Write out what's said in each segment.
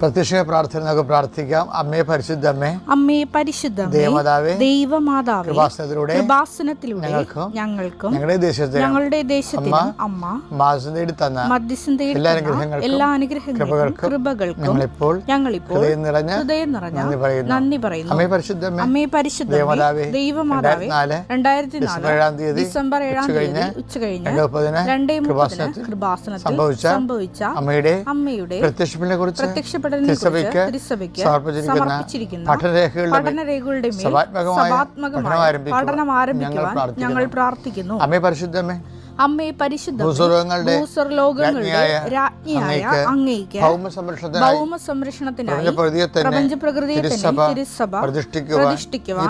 പ്രത്യക്ഷ പ്രാർത്ഥന നമുക്ക് പ്രാർത്ഥിക്കാം. അമ്മേ പരിശുദ്ധമ്മേ അമ്മേ പരിശുദ്ധ ദേവമാതാവേ ദൈവമാതാവേ കൃപാസനത്തിലൂടെ കൃപാസനത്തിലൂടെ ഞങ്ങൾക്കും ഞങ്ങൾക്കും ഞങ്ങളുടെ ദേശത്തെ ഞങ്ങളുടെ ദേശത്തെ അമ്മ മാസം തേടി തന്ന മധ്യസ്ഥം തേടി എല്ലാ അനുഗ്രഹങ്ങൾക്കും എല്ലാ അനുഗ്രഹങ്ങൾക്കും കൃപകൾക്കും ഞങ്ങളിപ്പോൾ ഞങ്ങളിപ്പോൾ ഹൃദയം നിറഞ്ഞ ഹൃദയം നിറഞ്ഞ നന്ദി പറയുന്നു. അമ്മേ പരിശുദ്ധമ്മേ അമ്മേ പരിശുദ്ധ ദേവമാതാവേ ദൈവമാതാവേ രണ്ടായിരത്തി നാല് ഏഴാം തീയതി ഡിസംബർ ഏഴാം തീയതി ഉച്ച കഴിഞ്ഞ് രണ്ട് മുപ്പതിന് കൃപാസനത്തിൽ സംഭവിച്ച അമ്മയുടെ അമ്മയുടെ കുറിച്ച് പ്രത്യക്ഷപ്പെടലിനെ തിരുസഭയ്ക്ക് സമർപ്പിച്ചിരിക്കുന്ന പഠനരേഖകളുടെ പഠനം ആരംഭിക്കുവാൻ ഞങ്ങൾ പ്രാർത്ഥിക്കുന്നു. അമ്മേ അമ്മേ പരിശുദ്ധ ഭൂസ്വർഗങ്ങളുടെ ഭൂസ്വർലോകങ്ങളുടെ രാജ്ഞിയായ രാജ്ഞിയായ അങ്ങയ്ക്ക് അങ്ങയ്ക്ക് ഭൗമ സംരക്ഷണത്തിനായി ഭൗമ സംരക്ഷണത്തിനായി പ്രപഞ്ചപ്രകൃതിയെ തന്നെ പ്രപഞ്ച പ്രകൃതിയെ തന്നെ തിരുസഭ തിരുസഭ പ്രതിഷ്ഠിക്കുവാൻ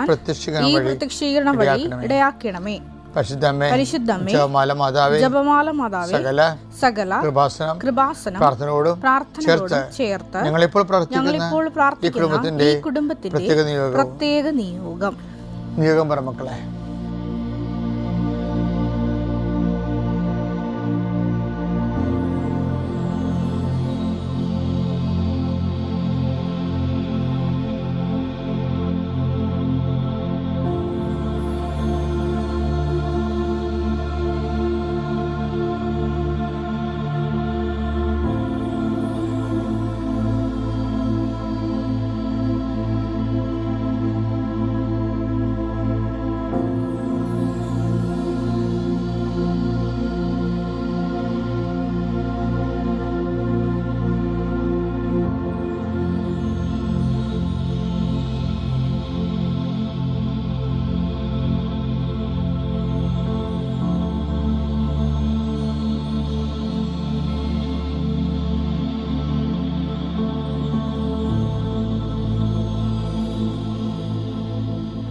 ഈ പ്രത്യക്ഷീകരണം വഴി ഇടയാക്കണമേ. പരിശുദ്ധമ്മേ പരിശുദ്ധമ്മേ ജപമാല മാതാവേ ജപമാല മാതാവേ സകല സകല കൃപാസനം കൃപാസനം പ്രാർത്ഥനയോടും പ്രാർത്ഥനയോടും ചേർത്ത് ഞങ്ങളിപ്പോൾ പ്രാർത്ഥിക്കുന്ന ഞങ്ങളിപ്പോൾ ഈ പ്രാർത്ഥിക്കുന്ന കുടുംബത്തിന്റെ ഈ കുടുംബത്തിന്റെ പ്രത്യേക നിയോഗവും പ്രത്യേക നിയോഗം. നിയോഗം പറ മക്കളെ.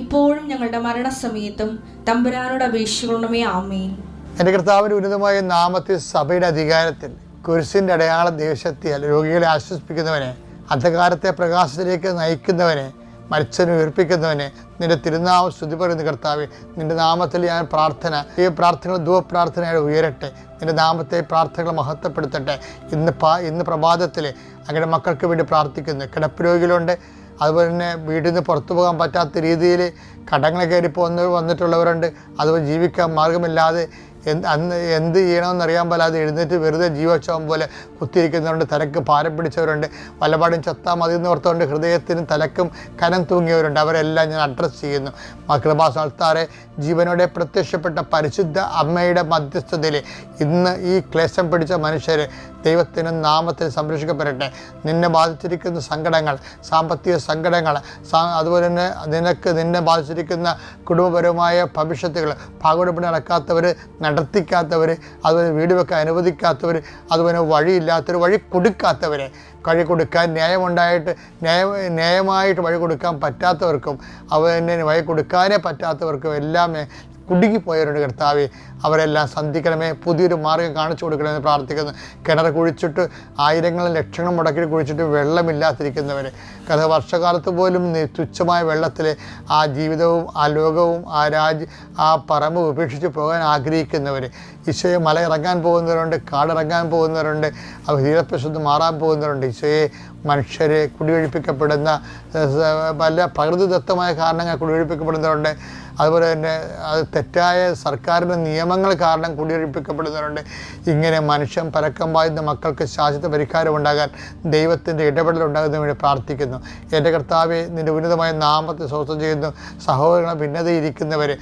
ഇപ്പോഴും ഞങ്ങളുടെ മരണസമയത്തും തമ്പുരാനോട് അപേക്ഷിക്കണമേ ആമേൻ. എന്റെ കർത്താവിന്റെ ഉന്നതമായ നാമത്തിൽ സഭയുടെ അധികാരത്തിൽ കുരിശിന്റെ അടയാള ദേശത്തിയാൽ രോഗികളെ ആശ്വസിപ്പിക്കുന്നവനെ അന്ധകാരത്തെ പ്രകാശത്തിലേക്ക് നയിക്കുന്നവനെ മരിച്ചതിനെ ഉയർപ്പിക്കുന്നവനെ നിന്റെ തിരുനാമം സ്തുതി പറയുന്ന കർത്താവ്. നിന്റെ നാമത്തിൽ ഞാൻ പ്രാർത്ഥന ഈ പ്രാർത്ഥനകൾ ധൂവപ്രാർത്ഥനയായി ഉയരട്ടെ. നിന്റെ നാമത്തെ പ്രാർത്ഥനകൾ മഹത്വപ്പെടുത്തട്ടെ. ഇന്ന് പാ ഇന്ന് പ്രഭാതത്തിൽ അങ്ങയുടെ മക്കൾക്ക് വേണ്ടി പ്രാർത്ഥിക്കുന്നു. കിടപ്പ് രോഗികളുണ്ട് അതുപോലെ തന്നെ വീട്ടിൽ നിന്ന് പുറത്തു പോകാൻ പറ്റാത്ത രീതിയിൽ കടങ്ങൾ കയറി പോകുന്ന വന്നിട്ടുള്ളവരുണ്ട്. അതുപോലെ ജീവിക്കാൻ മാർഗമില്ലാതെ എന്ത് അന്ന് എന്ത് ചെയ്യണമെന്നറിയാൻ പാലാതെ എഴുന്നേറ്റ് വെറുതെ ജീവോത്സവം പോലെ കുത്തിയിരിക്കുന്നവരുണ്ട്. തലക്ക് ഭാരം പിടിച്ചവരുണ്ട്. വല്ലപാടും ചത്താ മതി എന്ന് ഓർത്തുകൊണ്ട് ഹൃദയത്തിനും തലക്കും കനം തൂങ്ങിയവരുണ്ട്. അവരെല്ലാം ഞാൻ അഡ്രസ്സ് ചെയ്യുന്നു. മക്രബാസ് ആൾത്താറെ ജീവനോടെ പ്രത്യക്ഷപ്പെട്ട പരിശുദ്ധ അമ്മയുടെ മധ്യസ്ഥതയിൽ ഇന്ന് ഈ ക്ലേശം പിടിച്ച മനുഷ്യർ ദൈവത്തിന്റെ നാമത്തിൽ സംരക്ഷിക്കപ്പെടട്ടെ. നിന്നെ ബാധിച്ചിരിക്കുന്ന സങ്കടങ്ങൾ സാമ്പത്തിക സങ്കടങ്ങൾ അതുപോലെ തന്നെ നിനക്ക് നിന്നെ ബാധിച്ചിരിക്കുന്ന കുടുംബപരമായ ഭവിഷ്യത്തുകൾ ഭാഗവടപ്പണി നടക്കാത്തവർ നടത്തിക്കാത്തവർ അതുപോലെ വീട് വെക്കാൻ അനുവദിക്കാത്തവർ അതുപോലെ വഴിയില്ലാത്തവർ വഴി കൊടുക്കാത്തവരെ. വഴി കൊടുക്കാൻ ന്യായമുണ്ടായിട്ട് ന്യായ ന്യായമായിട്ട് വഴി കൊടുക്കാൻ പറ്റാത്തവർക്കും അവനെ വഴി കൊടുക്കാനേ പറ്റാത്തവർക്കും എല്ലാം കുടുങ്ങിപ്പോയവരുടെ കർത്താവെ അവരെല്ലാം സന്ധിക്കണമേ. പുതിയൊരു മാർഗം കാണിച്ചു കൊടുക്കണമെന്ന് പ്രാർത്ഥിക്കുന്നു. കിണർ കുഴിച്ചിട്ട് ആയിരങ്ങളും ലക്ഷങ്ങളും മുടക്കി കുഴിച്ചിട്ട് വെള്ളമില്ലാതിരിക്കുന്നവരെ. കഥ വർഷകാലത്ത് പോലും തുച്ഛമായ വെള്ളത്തിൽ ആ ജീവിതവും ആ ലോകവും ആ രാജ് ആ പറമ്പ് ഉപേക്ഷിച്ച് പോകാൻ ആഗ്രഹിക്കുന്നവർ ഈശോയെ മല ഇറങ്ങാൻ പോകുന്നവരുണ്ട് കാടിറങ്ങാൻ പോകുന്നവരുണ്ട് അവർ തീരപ്രശുദ്ധം മാറാൻ പോകുന്നവരുണ്ട്. ഈശോയെ മനുഷ്യരെ കുടിയൊഴിപ്പിക്കപ്പെടുന്ന പല പ്രകൃതിദത്തമായ കാരണങ്ങൾ കുടിയൊഴിപ്പിക്കപ്പെടുന്നവരുണ്ട്. അതുപോലെ തന്നെ അത് തെറ്റായ സർക്കാരിന്റെ നിയമങ്ങൾ കാരണം കുടിയൊഴിപ്പിക്കപ്പെടുന്നവരുണ്ട്. ഇങ്ങനെ മനുഷ്യൻ പരക്കം വായുന്ന മക്കൾക്ക് ശാശ്വത പരിഹാരം ഉണ്ടാകാൻ ദൈവത്തിന്റെ ഇടപെടൽ ഉണ്ടാകുന്നതിന് വേണ്ടി പ്രാർത്ഥിക്കുന്നു. എന്റെ കർത്താവെ നിന്റെ ഉന്നതമായ നാമത്തെ സ്വസ്ഥം ചെയ്യുന്നു. സഹോദരങ്ങളെ ഭിന്നതയിരിക്കുന്നവർ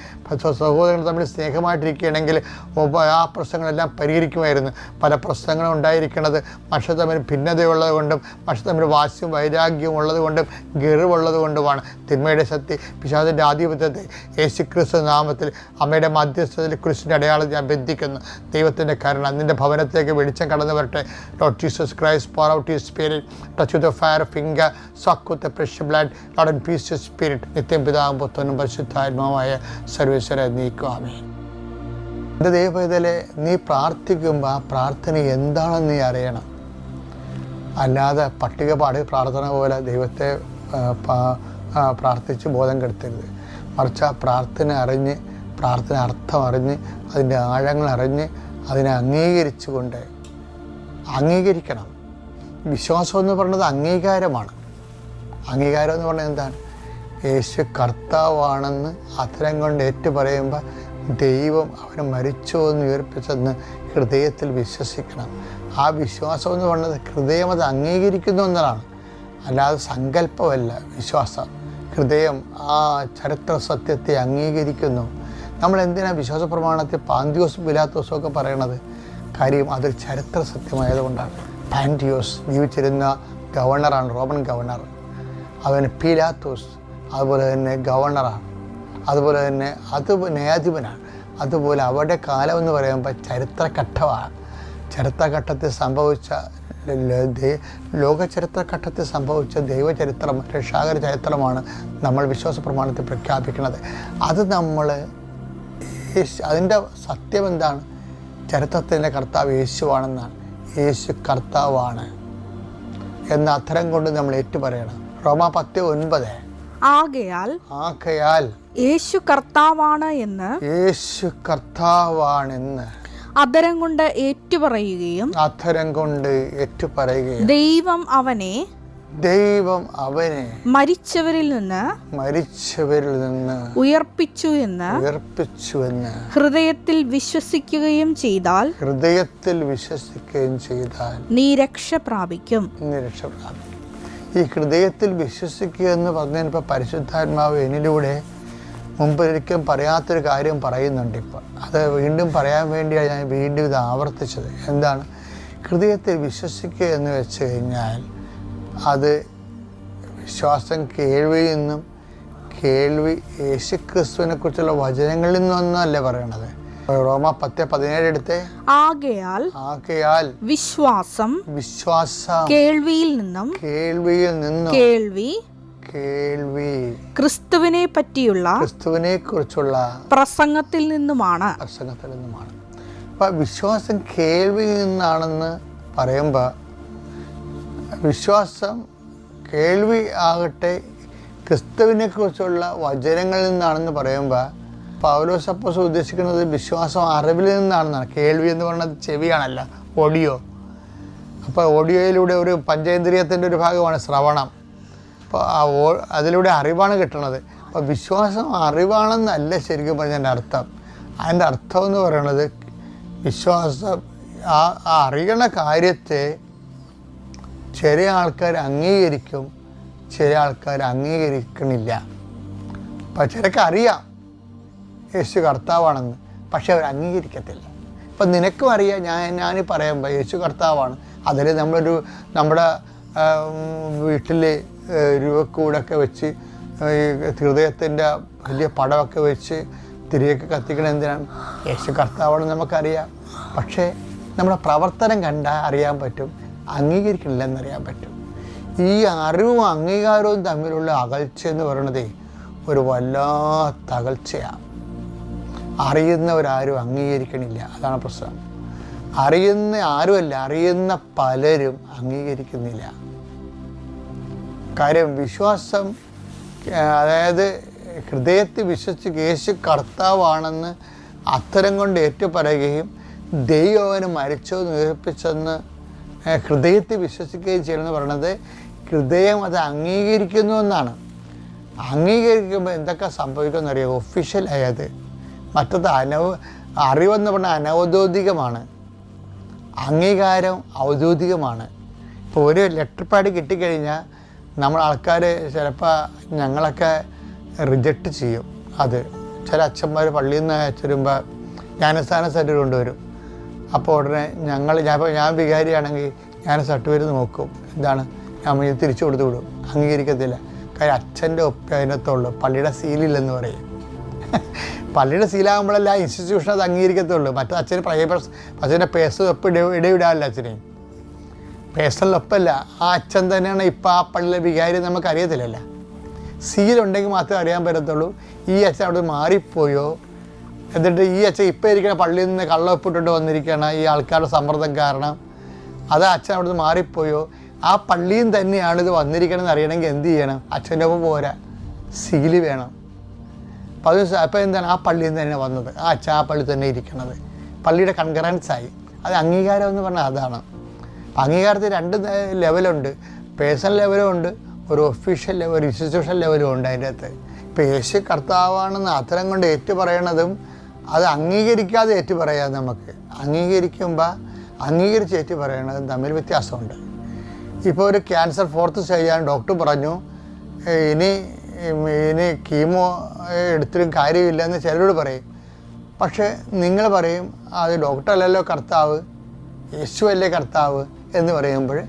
സഹോദരങ്ങൾ തമ്മിൽ സ്നേഹമായിട്ടിരിക്കുകയാണെങ്കിൽ ഒപ്പ- ആ പ്രശ്നങ്ങളെല്ലാം പരിഹരിക്കുമായിരുന്നു. പല പ്രശ്നങ്ങളും ഉണ്ടായിരിക്കുന്നത്. പക്ഷെ തമ്മിൽ ഭിന്നതയുള്ളത് കൊണ്ടും മനുഷ്യ തമ്മിൽ വാശിയും വൈരാഗ്യവും ഉള്ളത് കൊണ്ടും ഗെറിവുള്ളത് കൊണ്ടുമാണ്. തിന്മയുടെ ശക്തി പിശാദിന്റെ ആധിപത്യത്തെ യേശു ക്രിസ്തു നാമത്തിൽ അമ്മയുടെ മധ്യസ്ഥതയിൽ ക്രിസ്തുവിന്റെ അടയാളം ഞാൻ ബന്ധിക്കുന്നു. ദൈവത്തിന്റെ കരുണ നിന്റെ ഭവനത്തേക്ക് വെളിച്ചം കടന്നു വരട്ടെ Lord Jesus Christ pour out you spirit touch with fire finger suck with fresh blood Lord and peace spirit നിത്യം പിതാവും പുത്രനും പരിശുദ്ധാത്മാവായ സർവേശ്വര നീക്കുവാമേ എന്റെ ദൈവത്തിലെ നീ പ്രാർത്ഥിക്കുമ്പോൾ ആ പ്രാർത്ഥന എന്താണെന്ന് നീ അറിയണം. അല്ലാതെ പട്ടികപാട് പ്രാർത്ഥന പോലെ ദൈവത്തെ പ്രാർത്ഥിച്ച് ബോധം കെടുത്തരുത്. മറിച്ച് ആ പ്രാർത്ഥന അറിഞ്ഞ് പ്രാർത്ഥന അർത്ഥം അറിഞ്ഞ് അതിന്റെ ആഴങ്ങൾ അറിഞ്ഞ് അതിനെ അംഗീകരിച്ചുകൊണ്ട് അംഗീകരിക്കണം. വിശ്വാസം എന്ന് പറയുന്നത് അംഗീകാരമാണ്. അംഗീകാരം എന്ന് പറഞ്ഞാൽ എന്താണ്? യേശു കർത്താവാണെന്ന് അത്തരം കൊണ്ട് ഏറ്റു പറയുമ്പോൾ ദൈവം അവന് മരിച്ചോ എന്ന് ഉയർപ്പിച്ചെന്ന് ഹൃദയത്തിൽ വിശ്വസിക്കണം. ആ വിശ്വാസം എന്ന് പറയുന്നത് ഹൃദയം അത് അംഗീകരിക്കുന്നു എന്നതാണ്. അല്ലാതെ സങ്കല്പമല്ല വിശ്വാസം. ഹൃദയം ആ ചരിത്ര സത്യത്തെ അംഗീകരിക്കുന്നു. നമ്മൾ എന്തിനാണ് വിശ്വാസ പ്രമാണത്തിൽ പാന്തിയോസും പിലാത്തോസും ഒക്കെ പറയണത്? കാര്യം അതൊരു ചരിത്ര സത്യമായതുകൊണ്ടാണ് പാന്റിയോസ് ജീവിച്ചിരുന്ന ഗവർണറാണ് റോമൻ ഗവർണർ. അവന് പീലാത്തോസ് അതുപോലെ തന്നെ ഗവർണറാണ്. അതുപോലെ തന്നെ അത് ന്യായാധിപനാണ്. അതുപോലെ അവരുടെ കാലം എന്ന് പറയുമ്പോൾ ചരിത്രഘട്ടമാണ്. ചരിത്രഘട്ടത്തിൽ സംഭവിച്ച ലോക ചരിത്രഘട്ടത്തിൽ സംഭവിച്ച ദൈവചരിത്രം രക്ഷാകര ചരിത്രമാണ് നമ്മൾ വിശ്വാസ പ്രമാണത്തിൽ പ്രഖ്യാപിക്കുന്നത്. അത് നമ്മൾ അതിന്റെ സത്യം എന്താണ്? ചരിത്രത്തിന്റെ കർത്താവ് യേശുവാണെന്നാണ്. യേശു കർത്താവാണ് എന്ന അത്തരം കൊണ്ട് നമ്മൾ ഏറ്റുപറയണം. റോമ പത്ത് ഒൻപത്. ആകയാൽ ആകയാൽ യേശു കർത്താവാണ് എന്ന് യേശു കർത്താവാണെന്ന് അധരം കൊണ്ട് ഏറ്റുപറയുകയും അധരം കൊണ്ട് ഏറ്റുപറയുകയും ദൈവം അവനെ ദൈവം അവനെ മരിച്ചവരിൽ നിന്ന് മരിച്ചവരിൽ നിന്ന് ഉയർപ്പിച്ചു എന്ന് ഉയർപ്പിച്ചു എന്ന് ഹൃദയത്തിൽ വിശ്വസിക്കുകയും ചെയ്താൽ ഹൃദയത്തിൽ വിശ്വസിക്കുകയും ചെയ്താൽ നീ രക്ഷ പ്രാപിക്കും. നീ രക്ഷ പ്രാപിക്കും. ഈ ഹൃദയത്തിൽ വിശ്വസിക്കുക എന്ന് പറഞ്ഞപ്പോ പരിശുദ്ധാത്മാവ് എന്നിലൂടെ മുമ്പ് ഒരിക്കലും പറയാത്തൊരു കാര്യം പറയുന്നുണ്ട് ഇപ്പോൾ അത് വീണ്ടും പറയാൻ വേണ്ടിയാണ് ഞാൻ വീണ്ടും ഇത് ആവർത്തിച്ചത്. എന്താണ്? ഹൃദയത്തെ വിശ്വസിക്കുക എന്ന് വെച്ച് കഴിഞ്ഞാൽ അത് വിശ്വാസം കേൾവിയിൽ നിന്നും കേൾവി യേശുക്രിസ്തുവിനെ കുറിച്ചുള്ള വചനങ്ങളിൽ നിന്നൊന്നല്ല പറയണത്. റോമ പത്ത് പതിനേഴ് എടുത്തേ? ആകയാൽ ആകയാൽ വിശ്വാസം വിശ്വാസം കേൾവിയിൽ നിന്നും കേൾവിയിൽ നിന്നും കേൾവി കേൾവി. ക്രിസ്തുവിനെ പറ്റിയുള്ള ക്രിസ്തുവിനെ കുറിച്ചുള്ള പ്രസംഗത്തിൽ നിന്നുമാണ്. പ്രസംഗത്തിൽ നിന്നുമാണ്. അപ്പം വിശ്വാസം കേൾവിയിൽ നിന്നാണെന്ന് പറയുമ്പോൾ വിശ്വാസം കേൾവി ആകട്ടെ ക്രിസ്തുവിനെ കുറിച്ചുള്ള വചനങ്ങളിൽ നിന്നാണെന്ന് പറയുമ്പോൾ പൗലോസ് അപ്പോസ് ഉദ്ദേശിക്കുന്നത് വിശ്വാസം അറിവിൽ നിന്നാണെന്നാണ്. കേൾവി എന്ന് പറയുന്നത് ചെവിയാണല്ല ഓഡിയോ. അപ്പോൾ ഓഡിയോയിലൂടെ ഒരു പഞ്ചേന്ദ്രിയത്തിന്റെ ഒരു ഭാഗമാണ് ശ്രവണം. അതിലൂടെ അറിവാണ് കിട്ടണത്. അപ്പോൾ വിശ്വാസം അറിവാണെന്നല്ല ശരിക്കും പറഞ്ഞതിന്റെ അർത്ഥം. അതിന്റെ അർത്ഥം എന്ന് പറയുന്നത് വിശ്വാസം ആ ആ അറിയണ കാര്യത്തെ ചില ആൾക്കാർ അംഗീകരിക്കും ചില ആൾക്കാർ അംഗീകരിക്കണില്ല. അപ്പം ചിലക്ക് അറിയാം യേശു കർത്താവാണെന്ന് പക്ഷെ അവർ അംഗീകരിക്കത്തില്ല. ഇപ്പം നിനക്കും അറിയാം ഞാൻ ഞാൻ പറയുമ്പോൾ യേശു കർത്താവാണ്. അതിൽ നമ്മളൊരു നമ്മുടെ വീട്ടിൽ രൂപക്കൂടൊക്കെ വെച്ച് ഈ ഹൃദയത്തിന്റെ വലിയ പടമൊക്കെ വെച്ച് തിരിയൊക്കെ കത്തിക്കണം എന്തിനാണ്? യേശു കർത്താവാണെന്ന് നമുക്കറിയാം. പക്ഷേ നമ്മുടെ പ്രവർത്തനം കണ്ടാൽ അറിയാൻ പറ്റും. അംഗീകരിക്കണില്ലെന്നറിയാൻ പറ്റും. ഈ അറിവും അംഗീകാരവും തമ്മിലുള്ള അകൽച്ച എന്ന് പറയുന്നത് ഒരു വല്ലാത്ത അകൽച്ചയാണ് അറിയുന്നവരാരും അംഗീകരിക്കണില്ല. അതാണ് പ്രശ്നം. അറിയുന്ന ആരുമല്ല അറിയുന്ന പലരും അംഗീകരിക്കുന്നില്ല. കാര്യം വിശ്വാസം അതായത് ഹൃദയത്തിൽ വിശ്വസിച്ച് യേശു കർത്താവാണെന്ന് അത്തരം കൊണ്ട് ഏറ്റുപറയുകയും ദൈവം അവന് മരിച്ചോ നിരപ്പിച്ചെന്ന് ഹൃദയത്തിൽ വിശ്വസിക്കുകയും ചെയ്യണമെന്ന് പറയുന്നത് ഹൃദയം അത് അംഗീകരിക്കുന്നു എന്നാണ്. അംഗീകരിക്കുമ്പോൾ എന്തൊക്കെ സംഭവിക്കുമെന്ന് അറിയാം? ഒഫീഷ്യലായത് മറ്റത് അനവ അറിവെന്ന് പറഞ്ഞാൽ അനൗദ്യോഗികമാണ്. അംഗീകാരം ഔദ്യോഗികമാണ്. ഇപ്പോൾ ഒരു ലെറ്റർ പാഡ് കിട്ടിക്കഴിഞ്ഞാൽ നമ്മൾ ആൾക്കാർ ചിലപ്പോൾ ഞങ്ങളൊക്കെ റിജക്റ്റ് ചെയ്യും. അത് ചില അച്ഛന്മാർ പള്ളിയിൽ നിന്ന് അയച്ചിരുമ്പോൾ ജ്ഞാനസ്ഥാന സർട്ടിഫിക്കറ്റ് കൊണ്ടുവരും. അപ്പോൾ ഉടനെ ഞങ്ങൾ ഞാൻ ഇപ്പോൾ ഞാൻ വികാരിയാണെങ്കിൽ ഞാൻ സർട്ടിഫിക്കറ്റ് നോക്കും. എന്താണ്? ഇത് തിരിച്ചു കൊടുത്തു വിടും. അംഗീകരിക്കത്തില്ല. കാര്യം അച്ഛന്റെ ഒപ്പേ അതിനകത്തുള്ളൂ. പള്ളിയുടെ സീലില്ലെന്ന് പറയും. പള്ളിയുടെ സീലാകുമ്പോഴല്ല ഇൻസ്റ്റിറ്റ്യൂഷൻ അത് അംഗീകരിക്കത്തുള്ളൂ. മറ്റേ അച്ഛന് പ്രൈവറ്റ് അച്ഛന്റെ പേഴ്സ് ഒപ്പ് ഇട അച്ഛനെയും അച്ഛനെ. പേഴ്സണൽ ഒപ്പല്ല. ആ അച്ഛൻ തന്നെയാണ് ഇപ്പം ആ പള്ളിയിലെ വികാരി നമുക്ക് അറിയത്തില്ലല്ല സീലുണ്ടെങ്കിൽ മാത്രമേ അറിയാൻ പറ്റത്തുള്ളൂ. ഈ അച്ഛൻ അവിടെ മാറിപ്പോയോ? എന്നിട്ട് ഈ അച്ഛൻ ഇപ്പം ഇരിക്കുന്ന പള്ളിയിൽ നിന്ന് കള്ളൊപ്പിട്ടിട്ട് വന്നിരിക്കുകയാണ് ഈ ആൾക്കാരുടെ സമ്മർദ്ദം കാരണം. അത് അച്ഛൻ അവിടെ നിന്ന് മാറിപ്പോയോ? ആ പള്ളിയും തന്നെയാണ് ഇത് വന്നിരിക്കണമെന്ന് അറിയണമെങ്കിൽ എന്ത് ചെയ്യണം? അച്ഛന്റെ ഒപ്പം പോരാ. സീൽ വേണം. അപ്പോൾ അത് അപ്പോൾ എന്താണ്? ആ പള്ളിയിൽ നിന്ന് തന്നെ വന്നത്. ആ അച്ഛൻ ആ പള്ളി തന്നെ ഇരിക്കണത്. പള്ളിയുടെ കൺകറൻസ് അത് അംഗീകാരം എന്ന് പറഞ്ഞാൽ അതാണ്. അംഗീകാരത്തിൽ രണ്ട് ലെവലുണ്ട് പേഴ്സണൽ ലെവലും ഉണ്ട് ഒരു ഒഫീഷ്യൽ ലെവൽ ഒരു ഇൻസ്റ്റിറ്റ്യൂഷൻ ലെവലും ഉണ്ട് അതിന്റെ അകത്ത് ഇപ്പോൾ യേശു കർത്താവാണെന്ന് അത്തരം കൊണ്ട് ഏറ്റു പറയണതും അത് അംഗീകരിക്കാതെ ഏറ്റു പറയാം നമുക്ക്. അംഗീകരിക്കുമ്പോൾ അംഗീകരിച്ച് ഏറ്റു പറയണതും തമ്മിൽ വ്യത്യാസമുണ്ട്. ഇപ്പോൾ ഒരു ക്യാൻസർ ഫോർത്ത് സ്റ്റേജാണ് ഡോക്ടർ പറഞ്ഞു ഇനി ഇനി കീമോ എടുത്തിട്ടും കാര്യമില്ലെന്ന് ചിലരോട് പറയും. പക്ഷേ നിങ്ങൾ പറയും അത് ഡോക്ടർ അല്ലല്ലോ കർത്താവ്. യേശു അല്ലേ കർത്താവ്. എന്ന് പറയുമ്പോൾ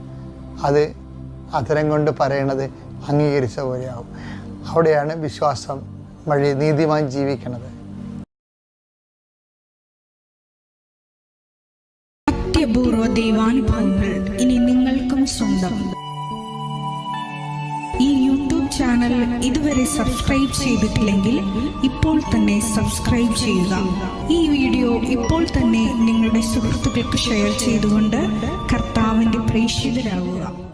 അത് അത്തരം കൊണ്ട് പറയണത് അംഗീകരിച്ച പോലെയാവും. അവിടെയാണ് വിശ്വാസം വഴി നീതിമാൻ ജീവിക്കണത്. അത്യപൂർവ ദൈവാനുഭവങ്ങൾ ഇനി നിങ്ങൾക്കും സ്വന്തം. ഈ യൂട്യൂബ് ചാനൽ ഇതുവരെ സബ്സ്ക്രൈബ് ചെയ്തിട്ടില്ലെങ്കിൽ ഇപ്പോൾ തന്നെ സബ്സ്ക്രൈബ് ചെയ്യുക. ഈ വീഡിയോ ഇപ്പോൾ തന്നെ നിങ്ങളുടെ സുഹൃത്തുക്കൾക്ക് ഷെയർ ചെയ്തുകൊണ്ട് കർത്താവിന്റെ പ്രേക്ഷിതരാകുക